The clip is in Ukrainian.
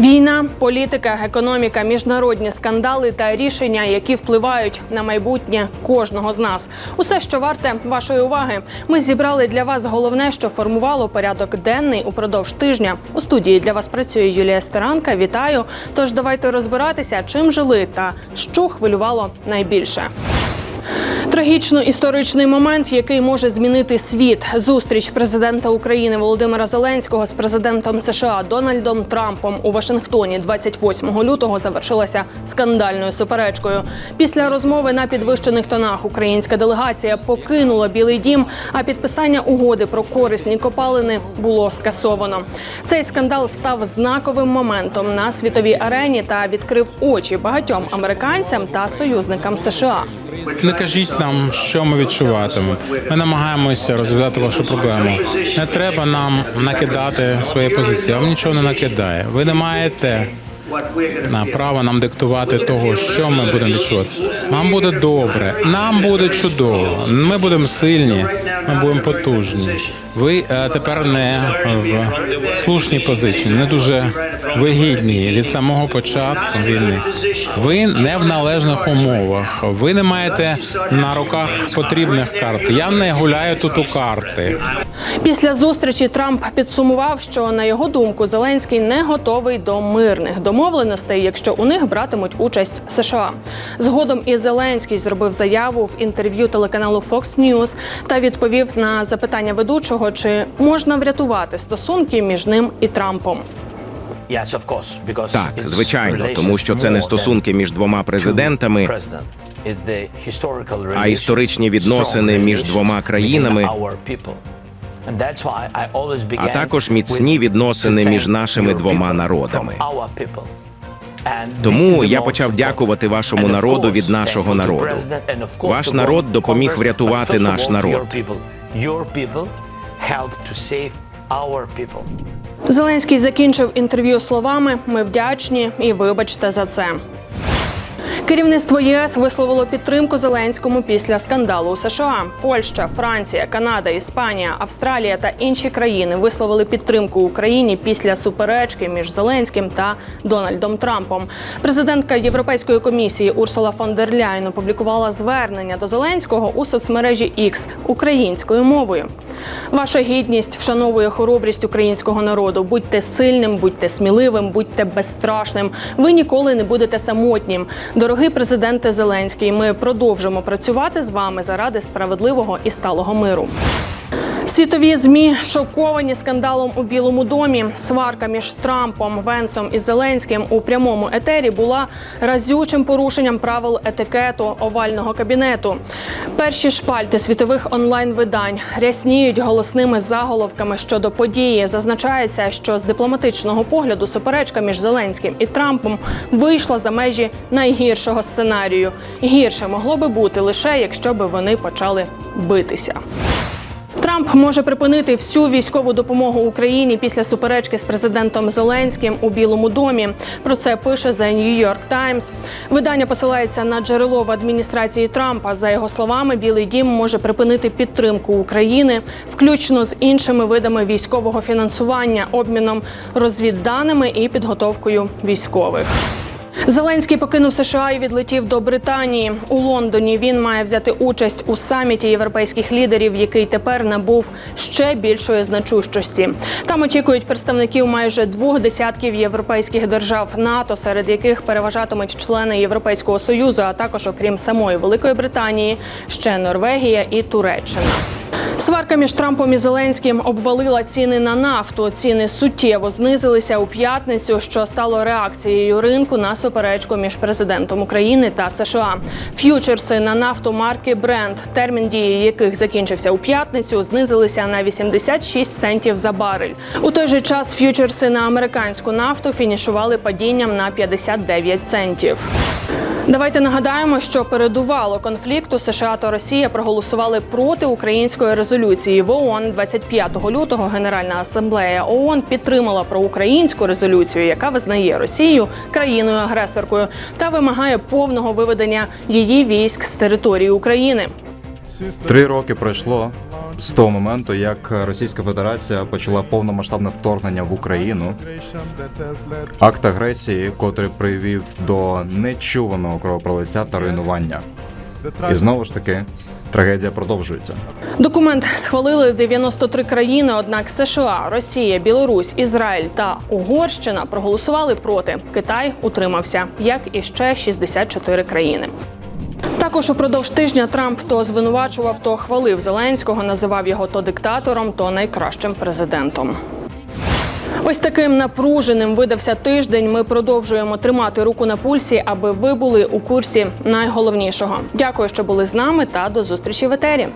Війна, політика, економіка, міжнародні скандали та рішення, які впливають на майбутнє кожного з нас. Усе, що варте вашої уваги, ми зібрали для вас головне, що формувало порядок денний упродовж тижня. У студії для вас працює Юлія Стеранка. Вітаю. Тож давайте розбиратися, чим жили та що хвилювало найбільше. Трагічно історичний момент, який може змінити світ. Зустріч президента України Володимира Зеленського з президентом США Дональдом Трампом у Вашингтоні 28 лютого завершилася скандальною суперечкою. Після розмови на підвищених тонах українська делегація покинула Білий Дім, а підписання угоди про корисні копалини було скасовано. Цей скандал став знаковим моментом на світовій арені та відкрив очі багатьом американцям та союзникам США. Не кажіть нам, що ми відчуватимемо. Ми намагаємося розв'язати вашу проблему. Не треба нам накидати свої позиції. Вам нічого не накидає. Ви не маєте на право нам диктувати того, що ми будемо відчувати. Нам буде добре, нам буде чудово. Ми будемо сильні, ми будемо потужні. Ви е, тепер не в слушній позиції, не дуже вигідні від самого початку війни. Ви не в належних умовах. Ви не маєте на руках потрібних карт. Я не гуляю тут у карти. Після зустрічі Трамп підсумував, що на його думку Зеленський не готовий до мирних домовленостей, якщо у них братимуть участь США. Згодом і Зеленський зробив заяву в інтерв'ю телеканалу Fox News та відповів на запитання ведучого, чи можна врятувати стосунки між ним і Трампом. Так, звичайно, тому що це не стосунки між двома президентами, а історичні відносини між двома країнами, а також міцні відносини між нашими двома народами. Тому я почав дякувати вашому народу від нашого народу. Ваш народ допоміг врятувати наш народ. Зеленський закінчив інтерв'ю словами: Ми вдячні і вибачте за це. Керівництво ЄС висловило підтримку Зеленському після скандалу у США. Польща, Франція, Канада, Іспанія, Австралія та інші країни висловили підтримку Україні після суперечки між Зеленським та Дональдом Трампом. Президентка Європейської комісії Урсула фон дер Ляйн опублікувала звернення до Зеленського у соцмережі X українською мовою. Ваша гідність вшановує хоробрість українського народу. Будьте сильним, будьте сміливим, будьте безстрашним. Ви ніколи не будете самотнім. Дорогий президенте Зеленський, ми продовжимо працювати з вами заради справедливого і сталого миру. Світові змі шоковані скандалом у Білому домі. Сварка між Трампом, Венсом і Зеленським у прямому етері була разючим порушенням правил етикету овального кабінету. Перші шпальти світових онлайн-видань рясніють голосними заголовками щодо події. Зазначається, що з дипломатичного погляду суперечка між Зеленським і Трампом вийшла за межі найгіршого сценарію. Гірше могло би бути лише якщо би вони почали битися. Трамп може припинити всю військову допомогу Україні після суперечки з президентом Зеленським у Білому домі. Про це пише The New York Times. Видання посилається на джерело в адміністрації Трампа. За його словами, Білий Дім може припинити підтримку України, включно з іншими видами військового фінансування, обміном розвідданими і підготовкою військових. Зеленський покинув США і відлетів до Британії. У Лондоні він має взяти участь у саміті європейських лідерів, який тепер набув ще більшої значущості. Там очікують представників майже двох десятків європейських держав НАТО, серед яких переважатимуть члени Європейського союзу, а також, окрім самої Великої Британії, ще Норвегія і Туреччина. Сварка між Трампом і Зеленським обвалила ціни на нафту. Ціни суттєво знизилися у п'ятницю, що стало реакцією ринку на суперечку між президентом України та США. Ф'ючерси на нафту марки Brent, термін дії яких закінчився у п'ятницю, знизилися на 86 центів за барель. У той же час ф'ючерси на американську нафту фінішували падінням на 59 центів. Давайте нагадаємо, що передувало конфлікту США та Росія проголосували проти української резолюції в ООН 25 лютого. Генеральна асамблея ООН підтримала проукраїнську резолюцію, яка визнає Росію країною агресоркою та вимагає повного виведення її військ з території України. Три роки пройшло, з того моменту, як Російська Федерація почала повномасштабне вторгнення в Україну, акт агресії, котрий привів до нечуваного кровопролиття та руйнування. І знову ж таки, трагедія продовжується. Документ схвалили 93 країни. Однак США, Росія, Білорусь, Ізраїль та Угорщина проголосували проти. Китай утримався, як і ще 64 країни. Також упродовж тижня Трамп то звинувачував, то хвалив Зеленського, називав його то диктатором, то найкращим президентом. Ось таким напруженим видався тиждень. Ми продовжуємо тримати руку на пульсі, аби ви були у курсі найголовнішого. Дякую, що були з нами, та до зустрічі в етері.